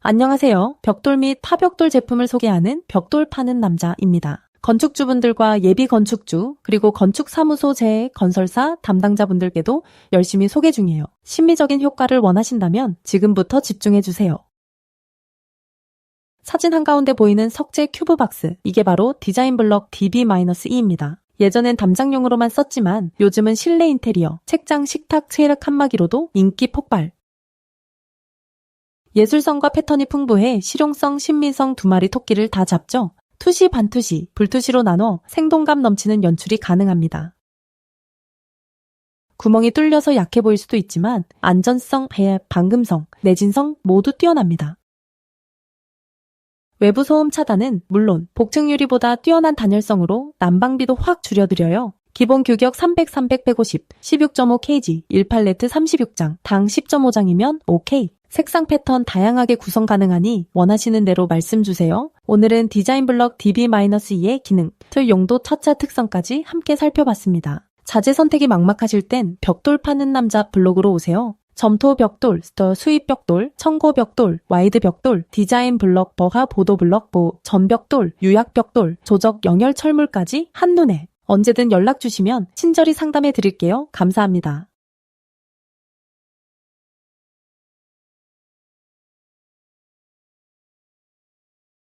안녕하세요. 벽돌 및 타벽돌 제품을 소개하는 벽돌 파는 남자입니다. 건축주분들과 예비 건축주, 그리고 건축사무소 재 건설사 담당자분들께도 열심히 소개 중이에요. 심미적인 효과를 원하신다면 지금부터 집중해주세요. 사진 한가운데 보이는 석재 큐브 박스. 이게 바로 디자인 블럭 DB-E입니다. 예전엔 담장용으로만 썼지만 요즘은 실내 인테리어, 책장, 식탁, 체력 칸막이로도 인기 폭발. 예술성과 패턴이 풍부해 실용성, 신미성 두 마리 토끼를 다 잡죠. 투시, 반투시, 불투시로 나눠 생동감 넘치는 연출이 가능합니다. 구멍이 뚫려서 약해 보일 수도 있지만 안전성, 배, 방금성, 내진성 모두 뛰어납니다. 외부 소음 차단은 물론 복층 유리보다 뛰어난 단열성으로 난방비도 확 줄여드려요. 기본 규격 300, 300, 150, 16.5kg, 1팔레트 36장, 당 10.5장이면 OK. 색상 패턴 다양하게 구성 가능하니 원하시는 대로 말씀 주세요. 오늘은 디자인 블럭 DB-2의 기능, 틀 용도 첫차 특성까지 함께 살펴봤습니다. 자재 선택이 막막하실 땐 벽돌 파는 남자 블록으로 오세요. 점토 벽돌, 스터 수입 벽돌, 청고 벽돌, 와이드 벽돌, 디자인 블럭, 버가 보도 블럭, 보, 전벽돌, 유약 벽돌, 조적 영열 철물까지 한눈에 언제든 연락 주시면 친절히 상담해 드릴게요. 감사합니다.